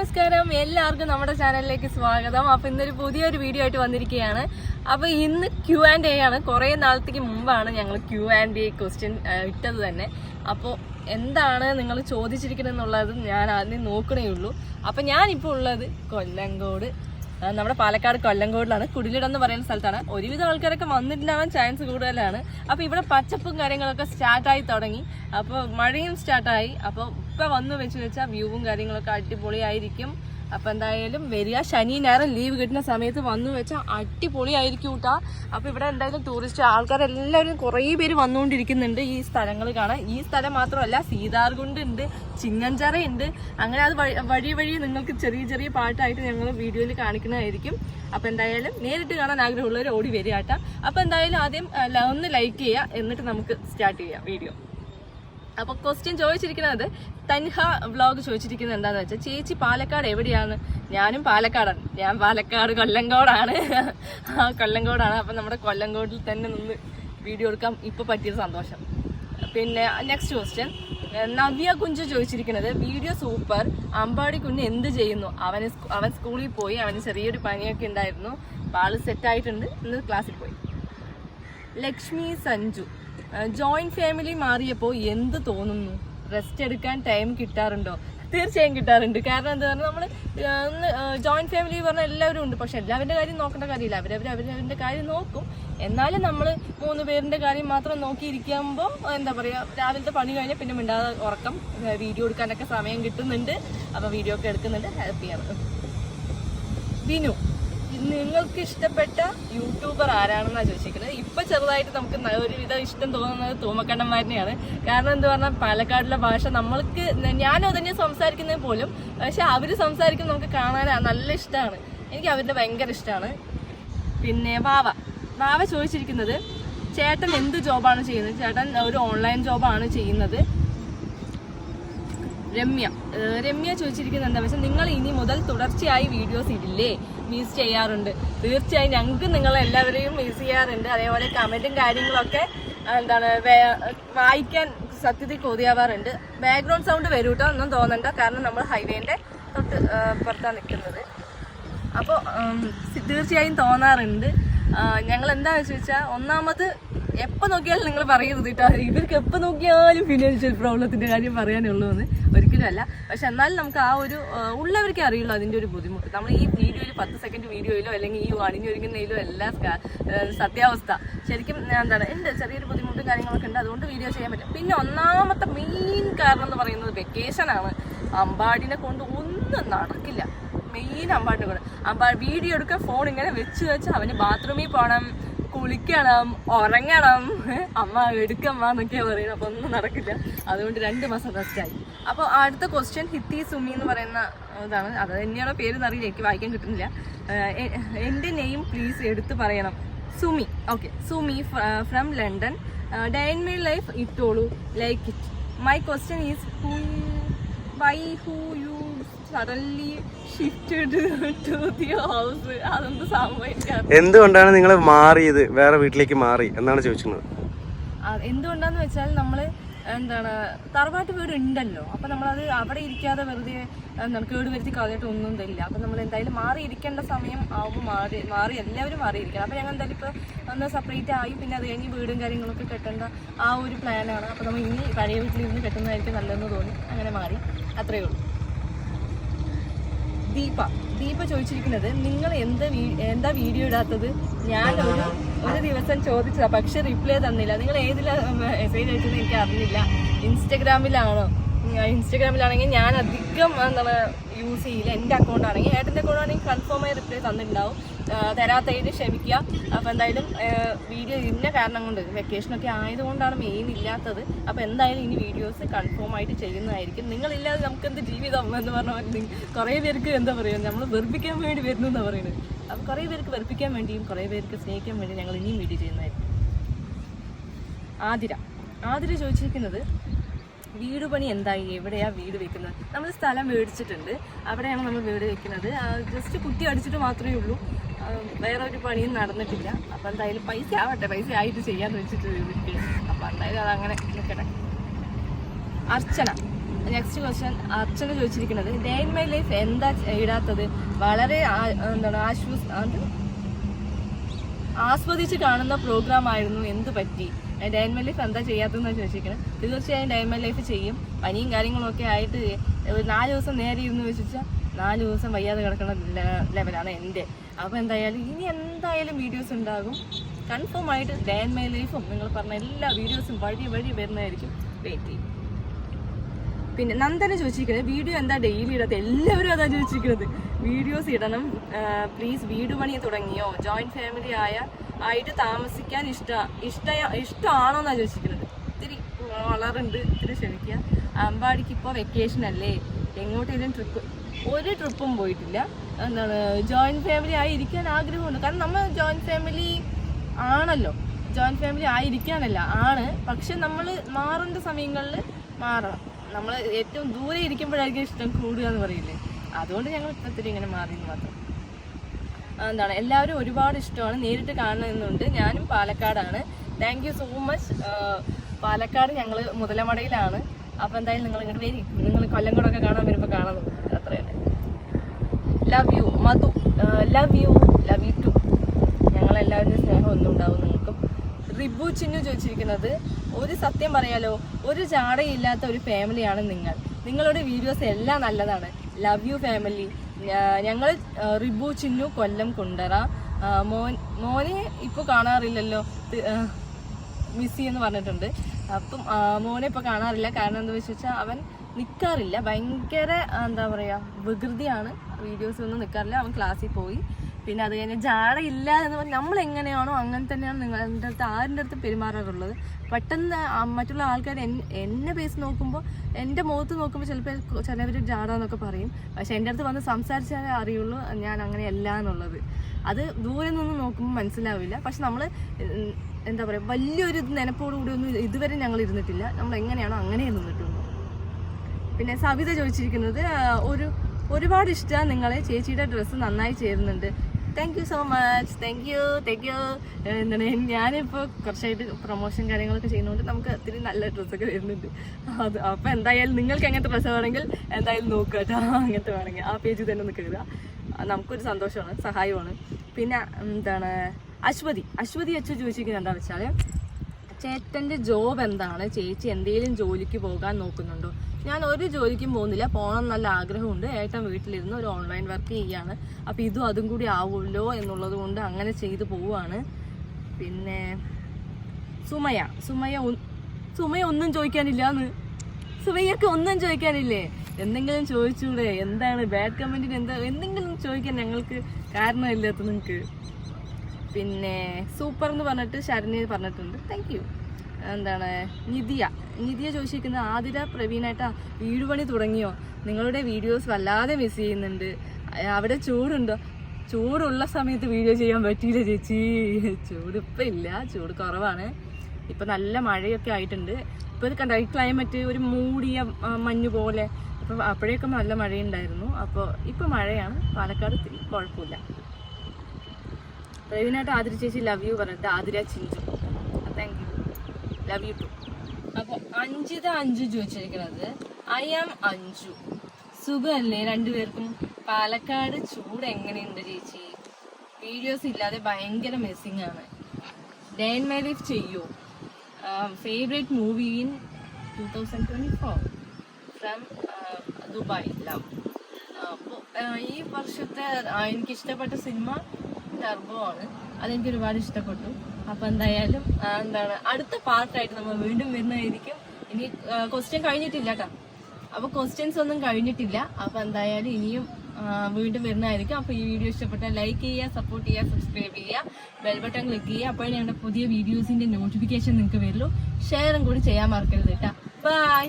നമസ്കാരം. എല്ലാവർക്കും നമ്മുടെ ചാനലിലേക്ക് സ്വാഗതം. അപ്പൊ ഇന്നൊരു പുതിയൊരു വീഡിയോ ആയിട്ട് വന്നിരിക്കുകയാണ്. അപ്പൊ ഇന്ന് ക്യു ആൻഡ് എ ആണ്. കുറെ നാളത്തേക്ക് മുമ്പാണ് ഞങ്ങൾ ക്യു ആൻഡ് എ ക്വസ്റ്റ്യൻ ഇട്ടത് തന്നെ. അപ്പോൾ എന്താണ് നിങ്ങൾ ചോദിച്ചിരിക്കുന്നത് എന്നുള്ളത് ഞാൻ ആദ്യം നോക്കണേ ഉള്ളൂ. അപ്പൊ ഞാനിപ്പോൾ ഉള്ളത് കൊല്ലങ്കോട് നമ്മുടെ പാലക്കാട് കൊല്ലങ്കോടിലാണ്. കുടിലിടം എന്ന് പറയുന്ന സ്ഥലത്താണ്. ഒരുവിധം ആൾക്കാരൊക്കെ വന്നിട്ടുണ്ടാവാൻ ചാൻസ് കൂടുതലാണ്. അപ്പോൾ ഇവിടെ പച്ചപ്പും കാര്യങ്ങളൊക്കെ സ്റ്റാർട്ടായി തുടങ്ങി. അപ്പോൾ മഴയും സ്റ്റാർട്ടായി അപ്പോൾ ഇപ്പം വന്നു വെച്ച് വെച്ചാൽ വ്യൂവും കാര്യങ്ങളൊക്കെ അടിപൊളിയായിരിക്കും. അപ്പം എന്തായാലും വരിക. ശനി ഞായറും ലീവ് കിട്ടുന്ന സമയത്ത് വന്നു വെച്ചാൽ അടിപൊളിയായിരിക്കും കേട്ടോ അപ്പോൾ ഇവിടെ എന്തായാലും ടൂറിസ്റ്റ് ആൾക്കാരെല്ലാവരും കുറേ പേര് വന്നുകൊണ്ടിരിക്കുന്നുണ്ട് ഈ സ്ഥലങ്ങൾ കാണാൻ. ഈ സ്ഥലം മാത്രമല്ല സീതാർകുണ്ട് ഉണ്ട് ചിങ്ങഞ്ചറ ഉണ്ട് അങ്ങനെ അത് വഴി വഴി നിങ്ങൾക്ക് ചെറിയ ചെറിയ പാട്ടായിട്ട് ഞങ്ങൾ വീഡിയോയിൽ കാണിക്കുന്നതായിരിക്കും. അപ്പോൾ എന്തായാലും നേരിട്ട് കാണാൻ ആഗ്രഹമുള്ളവർ ഓടി വരിക കേട്ടോ അപ്പോൾ എന്തായാലും ആദ്യം ഒന്ന് ലൈക്ക് ചെയ്യുക. എന്നിട്ട് നമുക്ക് സ്റ്റാർട്ട് ചെയ്യാം വീഡിയോ. അപ്പൊ ക്വസ്റ്റ്യൻ ചോദിച്ചിരിക്കുന്നത് തൻഹ വ്ലോഗ് ചോദിച്ചിരിക്കുന്നത് എന്താന്ന് വെച്ചാൽ ചേച്ചി പാലക്കാട് എവിടെയാണ്? ഞാനും പാലക്കാടാണ്. ഞാൻ പാലക്കാട് കൊല്ലങ്കോടാണ്. ആ കൊല്ലങ്കോടാണ്. അപ്പൊ നമ്മുടെ കൊല്ലങ്കോടിൽ തന്നെ നിന്ന് വീഡിയോ എടുക്കാൻ ഇപ്പൊ പറ്റിയ സന്തോഷം. പിന്നെ നെക്സ്റ്റ് ക്വസ്റ്റ്യൻ നവ്യ കുഞ്ചു ചോദിച്ചിരിക്കുന്നത് വീഡിയോ സൂപ്പർ. അമ്പാടി കുഞ്ഞ് എന്ത് ചെയ്യുന്നു? അവന് അവൻ സ്കൂളിൽ പോയി അവന് ചെറിയൊരു പനിയൊക്കെ ഉണ്ടായിരുന്നു. അപ്പൊ ആൾ സെറ്റ് ആയിട്ടുണ്ട്. ഇന്ന് ക്ലാസ്സിൽ പോയി. ലക്ഷ്മി സഞ്ജു. ജോയിന്റ് ഫാമിലി മാറിയപ്പോൾ എന്ത് തോന്നുന്നു? റെസ്റ്റ് എടുക്കാൻ ടൈം കിട്ടാറുണ്ടോ? തീർച്ചയായും കിട്ടാറുണ്ട്. കാരണം എന്താ പറഞ്ഞാൽ നമ്മൾ ജോയിന്റ് ഫാമിലി പറഞ്ഞാൽ എല്ലാവരും ഉണ്ട്. പക്ഷെ എല്ലാവരുടെ കാര്യം നോക്കേണ്ട കാര്യമില്ല. അവരവർ അവരവരുടെ കാര്യം നോക്കും. എന്നാലും നമ്മൾ മൂന്ന് പേരിന്റെ കാര്യം മാത്രം നോക്കിയിരിക്കുമ്പോൾ എന്താ പറയുക രാവിലത്തെ പണി കഴിഞ്ഞാൽ പിന്നെ മിണ്ടാതെ ഉറക്കം വീഡിയോ എടുക്കാനൊക്കെ സമയം കിട്ടുന്നുണ്ട്. അപ്പോൾ വീഡിയോ ഒക്കെ എടുക്കുന്നുണ്ട്. ഹാപ്പിയാണ് വിനു നിങ്ങൾക്ക് ഇഷ്ടപ്പെട്ട യൂട്യൂബർ ആരാണെന്നാണ് ചോദിച്ചിരിക്കുന്നത്? ഇപ്പൊ ചെറുതായിട്ട് നമുക്ക് ഒരുവിധം ഇഷ്ടം തോന്നുന്നത് തൂമക്കണ്ണന്മാരനെയാണ്. കാരണം എന്താ പറഞ്ഞാൽ പാലക്കാടിലെ ഭാഷ നമ്മൾക്ക് ഞാനോ അതന്നെ സംസാരിക്കുന്നത് പോലും പക്ഷെ അവർ സംസാരിക്കുന്നത് നമുക്ക് കാണാൻ നല്ല ഇഷ്ടമാണ്. എനിക്ക് അവരുടെ ഭയങ്കര ഇഷ്ടമാണ്. പിന്നെ വാവ. വാവ ചോദിച്ചിരിക്കുന്നത് ചേട്ടൻ എന്ത് ജോബാണ് ചെയ്യുന്നത്? ചേട്ടൻ ഒരു ഓൺലൈൻ ജോബാണ് ചെയ്യുന്നത്. രമ്യ. രമ്യ ചോദിച്ചിരിക്കുന്നത് എന്താ വെച്ചാൽ നിങ്ങൾ ഇനി മുതൽ തുടർച്ചയായി വീഡിയോസ് ഇടില്ലേ? മിസ് ചെയ്യാറുണ്ട്. തീർച്ചയായും ഞങ്ങൾക്ക് നിങ്ങൾ എല്ലാവരെയും മിസ് ചെയ്യാറുണ്ട്. അതേപോലെ കമന്റും കാര്യങ്ങളൊക്കെ എന്താണ് വായിക്കാൻ സത്യത്തിൽ കൊതിയാവാറുണ്ട്. ബാക്ക്ഗ്രൗണ്ട് സൗണ്ട് വരും കേട്ടോ ഒന്നും തോന്നണ്ട. കാരണം നമ്മൾ ഹൈവേന്റെ തൊട്ട് പുറത്താണ് നിൽക്കുന്നത്. അപ്പോൾ തീർച്ചയായും തോന്നാറുണ്ട്. ഞങ്ങൾ എന്താണെന്ന് വെച്ച് വെച്ചാൽ ഒന്നാമത് എപ്പോൾ നോക്കിയാലും നിങ്ങൾ പറയുന്നത് കേട്ടോ ഇവർക്ക് എപ്പോൾ നോക്കിയാലും ഫിനാൻഷ്യൽ പ്രോബ്ലത്തിന്റെ കാര്യം പറയാനുള്ളൂ എന്ന് ഒരിക്കലും അല്ല. പക്ഷെ എന്നാലും നമുക്ക് ആ ഒരു ഉള്ളവർക്ക് അറിയുള്ളൂ അതിന്റെ ഒരു ബുദ്ധിമുട്ട്. നമ്മൾ ഈ വീഡിയോയിൽ പത്ത് സെക്കൻഡ് വീഡിയോയിലോ അല്ലെങ്കിൽ ഈ അണിഞ്ഞൊരുങ്ങുന്നതിലോ എല്ലാ സത്യാവസ്ഥ ശരിക്കും എന്താണ് എന്ത് ചെറിയൊരു ബുദ്ധിമുട്ടും കാര്യങ്ങളൊക്കെ ഉണ്ട്. അതുകൊണ്ട് വീഡിയോ ചെയ്യാൻ പറ്റും. പിന്നെ ഒന്നാമത്തെ മെയിൻ കാരണം എന്ന് പറയുന്നത് വെക്കേഷനാണ് അമ്പാടിനെ കൊണ്ട് ഒന്നും നടക്കില്ല. മെയിൻ അമ്പാടിനെ കൊണ്ട്. അമ്പാ വീഡിയോ എടുക്കാൻ ഫോൺ ഇങ്ങനെ വെച്ച് വെച്ച് അവന് ബാത്റൂമിൽ പോകണം കുളിക്കണം ഉറങ്ങണം. അമ്മ എടുക്കമ്മ എന്നൊക്കെയാ പറയുന്നത് അപ്പൊ ഒന്നും നടക്കില്ല. അതുകൊണ്ട് രണ്ട് മാസം റെസ്റ്റായി അപ്പോൾ അടുത്ത ക്വസ്റ്റ്യൻ ഹിത്തി സുമി എന്ന് പറയുന്ന ഇതാണ്. അത് തന്നെയാണോ പേര് എന്നറിയില്ല എനിക്ക് വായിക്കാൻ കിട്ടുന്നില്ല. എന്റെ നെയിം പ്ലീസ് എടുത്തു പറയണം. Sumi. Okay Sumi from London day in my life ഇട്ടോളൂ. Like it my question is who why who you suddenly shifted to the house അതൊന്നും സംഭവിക്കാം എന്തുകൊണ്ടാണ് നിങ്ങൾ മാറിയത്? വേറെ വീട്ടിലേക്ക് മാറി എന്നാണ് ചോദിക്കുന്നത്. എന്തുകൊണ്ടാന്ന് വെച്ചാൽ നമ്മൾ എന്താണ് തറവാട്ട് വീട് ഉണ്ടല്ലോ അപ്പൊ നമ്മളത് അവിടെ ഇരിക്കാതെ വെറുതെ എന്താണ് കേട് വരുത്തി കളഞ്ഞിട്ട് ഒന്നും തരില്ല അപ്പൊ നമ്മൾ എന്തായാലും മാറി ഇരിക്കേണ്ട സമയം ആവുമ്പോൾ മാറി മാറി എല്ലാവരും മാറിയിരിക്കണം. അപ്പൊ ഞങ്ങൾ എന്തായാലും ഇപ്പൊ ഒന്ന് സെപ്പറേറ്റ് ആയി. പിന്നെ അത് കഴിഞ്ഞ് വീടും കാര്യങ്ങളൊക്കെ കെട്ടേണ്ട ആ ഒരു പ്ലാനാണ് അപ്പൊ നമ്മൾ ഇനി പഴയ വീട്ടിൽ ഇരുന്ന് കെട്ടുന്നതായിരിക്കും നല്ലതെന്ന് തോന്നി. അങ്ങനെ മാറി. അത്രയേ ഉള്ളൂ. ദീപ. ദീപ ചോദിച്ചിരിക്കുന്നത് നിങ്ങൾ എന്ത് എന്താ വീഡിയോ ഇടാത്തത്? ഞാൻ ഒരു ഒരു ദിവസം ചോദിച്ചതാ പക്ഷെ റിപ്ലൈ തന്നില്ല. നിങ്ങൾ ഏതിലാ മെസ്സേജ് അയച്ചത് എനിക്ക് അറിഞ്ഞില്ല. ഇൻസ്റ്റഗ്രാമിലാണോ? ഇൻസ്റ്റഗ്രാമിലാണെങ്കിൽ ഞാൻ അധികം എന്താണ് യൂസ് ചെയ്യില്ല. എന്റെ അക്കൗണ്ട് ആണെങ്കിൽ ഏട്ടന്റെ അക്കൗണ്ട് ആണെങ്കിൽ ആയി റിപ്ലൈ തന്നിട്ടുണ്ടാവും. തരാത്തതിന് ക്ഷമിക്കുക. അപ്പോൾ എന്തായാലും വീഡിയോ ഇന്ന കാരണം കൊണ്ട് വെക്കേഷനൊക്കെ ആയതുകൊണ്ടാണ് മെയിൻ ഇല്ലാത്തത്. അപ്പോൾ എന്തായാലും ഇനി വീഡിയോസ് കൺഫേം ആയിട്ട് ചെയ്യുന്നതായിരിക്കും. നിങ്ങളില്ലാതെ നമുക്ക് എന്ത് ജീവിതം എന്ന് പറഞ്ഞാൽ കുറേ പേർക്ക് എന്താ പറയുക നമ്മൾ വെറുപ്പിക്കാൻ വേണ്ടി വരുന്നു എന്നാണ് പറയുന്നത് അപ്പോൾ കുറേ പേർക്ക് വെറുപ്പിക്കാൻ വേണ്ടിയും കുറേ പേർക്ക് സ്നേഹിക്കാൻ വേണ്ടി ഞങ്ങൾ ഇനിയും വീഡിയോ ചെയ്യുന്നതായിരിക്കും. ആതിര. ആതിര ചോദിച്ചിരിക്കുന്നത് വീട് പണി എന്തായി? എവിടെയാ വീട് വെക്കുന്നത്? നമ്മൾ സ്ഥലം മേടിച്ചിട്ടുണ്ട്. അവിടെയാണ് നമ്മൾ വീട് വെക്കുന്നത്. ജസ്റ്റ് കുട്ടി അടിച്ചിട്ട് മാത്രമേ ഉള്ളൂ. വേറെ ഒരു പണിയും നടന്നിട്ടില്ല. അപ്പം എന്തായാലും പൈസ ആവട്ടെ. പൈസ ആയിട്ട് ചെയ്യാന്ന് വെച്ചിട്ട് അപ്പം എന്തായാലും അതങ്ങനെ നിൽക്കട്ടെ അർച്ചന. നെക്സ്റ്റ് ക്വസ്റ്റ്യൻ അർച്ചന ചോദിച്ചിരിക്കുന്നത് ഡേ ഇൻ മൈ ലൈഫ് എന്താ ഇടാത്തത്? വളരെ എന്താണ് ആശ്വസ് ആസ്വദിച്ച് കാണുന്ന പ്രോഗ്രാം ആയിരുന്നു. എന്ത് പറ്റി? ഡേ ഇൻ മൈ ലൈഫ് എന്താ ചെയ്യാത്തതെന്ന് ചോദിച്ചിരിക്കുന്നത് തീർച്ചയായും മൈ ലൈഫ് ചെയ്യും. പനിയും കാര്യങ്ങളും ഒക്കെ ആയിട്ട് ഒരു നാല് ദിവസം നേരെ ഇരുന്ന് വെച്ചാൽ നാല് ദിവസം വയ്യാതെ കിടക്കുന്ന ലെവലാണ് എന്റെ. അപ്പോൾ എന്തായാലും ഇനി എന്തായാലും വീഡിയോസ് ഉണ്ടാകും. കൺഫേം ആയിട്ട് ഡയൻ മൈ ലൈഫും നിങ്ങൾ പറഞ്ഞ എല്ലാ വീഡിയോസും വഴി വഴി വരുന്നതായിരിക്കും. വെയിറ്റ് ചെയ്യും പിന്നെ നന്ദന ചോദിച്ചിരിക്കുന്നത് വീഡിയോ എന്താ ഡെയിലി ഇടാത്ത? എല്ലാവരും അതാ ചോദിച്ചിരിക്കുന്നത് വീഡിയോസ് ഇടണം. പ്ലീസ് വീട് പണി തുടങ്ങിയോ? ജോയിന്റ് ഫാമിലി ആയ ആയിട്ട് താമസിക്കാൻ ഇഷ്ട ഇഷ്ട ഇഷ്ടമാണോന്നാണ് ചോദിച്ചിരിക്കുന്നത്. ഇത്തിരി വളറുണ്ട് ഇത്തിരി ക്ഷമിക്കുക. അമ്പാടിക്ക് ഇപ്പോൾ വെക്കേഷൻ അല്ലേ? എങ്ങോട്ടേലും ട്രിപ്പ് ഒരു ട്രിപ്പും പോയിട്ടില്ല. എന്താണ് ജോയിന്റ് ഫാമിലി ആയി ഇരിക്കാൻ ആഗ്രഹമുണ്ട്. കാരണം നമ്മൾ ജോയിന്റ് ഫാമിലി ആണല്ലോ. ജോയിന്റ് ഫാമിലി ആയിരിക്കാനല്ല ആണ്. പക്ഷെ നമ്മൾ മാറേണ്ട സമയങ്ങളിൽ മാറണം. നമ്മൾ ഏറ്റവും ദൂരെ ഇരിക്കുമ്പോഴായിരിക്കും ഇഷ്ടം കൂടുക എന്ന് പറയില്ലേ? അതുകൊണ്ട് ഞങ്ങൾ ഇപ്പത്തിരി ഇങ്ങനെ മാറി എന്ന് മാത്രം. എന്താണ് എല്ലാവരും ഒരുപാട് ഇഷ്ടമാണ് നേരിട്ട് കാണണമെന്നുണ്ട് ഞാനും പാലക്കാടാണ്. Thank you so much Palakkad ഞങ്ങൾ മുതലമടയിലാണ്. അപ്പോൾ എന്തായാലും നിങ്ങൾ ഇങ്ങോട്ട് വരി. നിങ്ങൾ കൊല്ലംകോടൊക്കെ കാണാൻ വരുമ്പോൾ കാണുന്നു അത്ര തന്നെ love you Madhu. Love you love you too ഞങ്ങളെല്ലാവരും സ്നേഹം ഒന്നും ഉണ്ടാവും നിങ്ങൾക്കും. റിബു ചിന്നു ചോദിച്ചിരിക്കുന്നത് ഒരു സത്യം പറയാലോ? ഒരു ചാടയില്ലാത്ത ഒരു ഫാമിലിയാണ് നിങ്ങൾ. നിങ്ങളുടെ വീഡിയോസ് എല്ലാം നല്ലതാണ്. ലവ് യു ഫാമിലി ഞങ്ങൾ റിബു ചിന്നു കൊല്ലം കുണ്ടറ. മോൻ മോനെ ഇപ്പോൾ കാണാറില്ലല്ലോ. മിസ്സി എന്ന് പറഞ്ഞിട്ടുണ്ട്. അപ്പം മോനെ ഇപ്പോൾ കാണാറില്ല. കാരണം എന്താ വെച്ചാൽ അവൻ നിൽക്കാറില്ല ഭയങ്കര എന്താ പറയുക വികൃതിയാണ്. വീഡിയോസ് ഒന്നും നിൽക്കാറില്ല അവൻ ക്ലാസ്സിൽ പോയി. പിന്നെ അത് കഴിഞ്ഞ് ജാട ഇല്ല എന്ന് പറഞ്ഞാൽ നമ്മൾ എങ്ങനെയാണോ അങ്ങനെ തന്നെയാണ് നിങ്ങളുടെ അടുത്ത് ആരുടെ അടുത്ത് പെരുമാറാറുള്ളത്. പെട്ടെന്ന് മറ്റുള്ള ആൾക്കാർ എന്നെ ബേസ് നോക്കുമ്പോൾ എന്റെ മുഖത്ത് നോക്കുമ്പോൾ ചിലപ്പോൾ ചിലവർ ജാടാന്നൊക്കെ പറയും. പക്ഷെ എന്റെ അടുത്ത് വന്ന് സംസാരിച്ചാലേ അറിയുള്ളൂ ഞാൻ അങ്ങനെയല്ല എന്നുള്ളത് അത് ദൂരെ നിന്ന് നോക്കുമ്പോൾ മനസ്സിലാവില്ല. പക്ഷെ നമ്മൾ എന്താ പറയുക വലിയൊരു നിനപ്പോടുകൂടി ഒന്നും ഇതുവരെ ഞങ്ങൾ ഇരുന്നിട്ടില്ല. നമ്മൾ എങ്ങനെയാണോ അങ്ങനെ നിന്നിട്ടുള്ളൂ പിന്നെ സവിത ചോദിച്ചിരിക്കുന്നത് ഒരു ഒരുപാട് ഇഷ്ടമാണ് നിങ്ങളെ. ചേച്ചിയുടെ ഡ്രസ്സ് നന്നായി ചേരുന്നുണ്ട്. Thank you so much thank you thank you എന്താണ് ഞാനിപ്പോൾ കുറച്ചായിട്ട് പ്രൊമോഷൻ കാര്യങ്ങളൊക്കെ ചെയ്യുന്നതുകൊണ്ട് നമുക്ക് ഒത്തിരി നല്ല ഡ്രസ്സൊക്കെ വരുന്നുണ്ട്. അത് അപ്പോൾ എന്തായാലും നിങ്ങൾക്ക് എങ്ങനത്തെ ഡ്രസ്സ് വേണമെങ്കിൽ എന്തായാലും നോക്കുക കേട്ടോ. അങ്ങനത്തെ വേണമെങ്കിൽ ആ പേജിൽ തന്നെ ഒന്ന് കയറുക നമുക്കൊരു സന്തോഷമാണ് സഹായമാണ് പിന്നെ എന്താണ് അശ്വതി. അശ്വതി അച്ഛൻ ചോദിച്ചിരിക്കുന്നത് എന്താണെന്ന് വെച്ചാൽ ചേട്ടന്റെ ജോബ് എന്താണ്? ചേച്ചി എന്തെങ്കിലും ജോലിക്ക് പോകാൻ നോക്കുന്നുണ്ടോ? ഞാൻ ഒരു ജോലിക്കും പോകുന്നില്ല. പോകണം നല്ല ആഗ്രഹമുണ്ട്. ഏട്ടൻ വീട്ടിലിരുന്ന് ഒരു ഓൺലൈൻ വർക്ക് ചെയ്യാണ്. അപ്പോൾ ഇതും അതും കൂടി ആവുമല്ലോ എന്നുള്ളത് കൊണ്ട് അങ്ങനെ ചെയ്തു പോവുകയാണ് പിന്നെ സുമയ സുമയ സുമയ ഒന്നും ചോദിക്കാനില്ല എന്ന് സുമയ്യക്ക് ഒന്നും ചോദിക്കാനില്ലേ? എന്തെങ്കിലും ചോദിച്ചൂടെ? എന്താണ്? ബാഡ് കമന്റിന് എന്താ? എന്തെങ്കിലും ചോദിക്കാൻ ഞങ്ങൾക്ക് കാരണമില്ലാത്ത നിങ്ങൾക്ക് പിന്നെ സൂപ്പർ എന്ന് പറഞ്ഞിട്ട് ശരണി പറഞ്ഞിട്ടുണ്ട്. താങ്ക് യു എന്താണ്? നിധിയ. നിധിയ ചോദിച്ചിരിക്കുന്ന ആതിര പ്രവീണേട്ടാ വീട് പണി തുടങ്ങിയോ? നിങ്ങളുടെ വീഡിയോസ് വല്ലാതെ മിസ് ചെയ്യുന്നുണ്ട്. അവിടെ ചൂടുണ്ടോ? ചൂടുള്ള സമയത്ത് വീഡിയോ ചെയ്യാൻ പറ്റിയില്ല ചേച്ചി. ചൂട് ഇപ്പം ഇല്ല. ചൂട് കുറവാണ്. ഇപ്പം നല്ല മഴയൊക്കെ ആയിട്ടുണ്ട്. ഇപ്പോൾ ഇത് കണ്ട? ഈ ക്ലൈമറ്റ് ഒരു മൂടിയ മഞ്ഞ് പോലെ. അപ്പം അപ്പോഴേക്കും നല്ല മഴയുണ്ടായിരുന്നു. അപ്പോൾ ഇപ്പോൾ മഴയാണ്. പാലക്കാട് കുഴപ്പമില്ല. പ്രവീണായിട്ട് ആതിര ചേച്ചി ലവ് യു പറഞ്ഞിട്ട് Athira Chinchu. Thank you love you too അപ്പോൾ അഞ്ചിത അഞ്ചു ചോദിച്ചിരിക്കുന്നത് ഐ ആം അഞ്ചു. സുഖമല്ലേ രണ്ടുപേർക്കും പാലക്കാട് ചൂട് എങ്ങനെയുണ്ട് ചേച്ചി? വീഡിയോസ് ഇല്ലാതെ ഭയങ്കര മെസ്സിങ് ആണ്. ഡേ ഇൻ മൈ ലൈഫ് ചെയ്യൂ favourite movie in two thousand twenty four from Dubai. Love ഈ വർഷത്തെ എനിക്കിഷ്ടപ്പെട്ട സിനിമ ടർബോ ആണ് അതെനിക്ക് ഒരുപാട് ഇഷ്ടപ്പെട്ടു. അപ്പൊ എന്തായാലും എന്താണ് അടുത്ത പാർട്ടായിട്ട് നമ്മൾ വീണ്ടും വരുന്നതായിരിക്കും. ഇനി ക്വസ്റ്റ്യൻ കഴിഞ്ഞിട്ടില്ല കേട്ടോ അപ്പൊ ക്വസ്റ്റ്യൻസ് ഒന്നും കഴിഞ്ഞിട്ടില്ല. അപ്പൊ എന്തായാലും ഇനിയും വീണ്ടും വരുന്നതായിരിക്കും. അപ്പൊ ഈ വീഡിയോ ഇഷ്ടപ്പെട്ടാൽ ലൈക്ക് ചെയ്യുക സപ്പോർട്ട് ചെയ്യുക സബ്സ്ക്രൈബ് ചെയ്യുക ബെൽ ബട്ടൺ ക്ലിക്ക് ചെയ്യുക. അപ്പോഴേ ഞങ്ങളുടെ പുതിയ വീഡിയോസിന്റെ നോട്ടിഫിക്കേഷൻ നിങ്ങൾക്ക് വരുള്ളൂ. ഷെയറും കൂടി ചെയ്യാൻ മറക്കരുത് കേട്ടോ ബൈ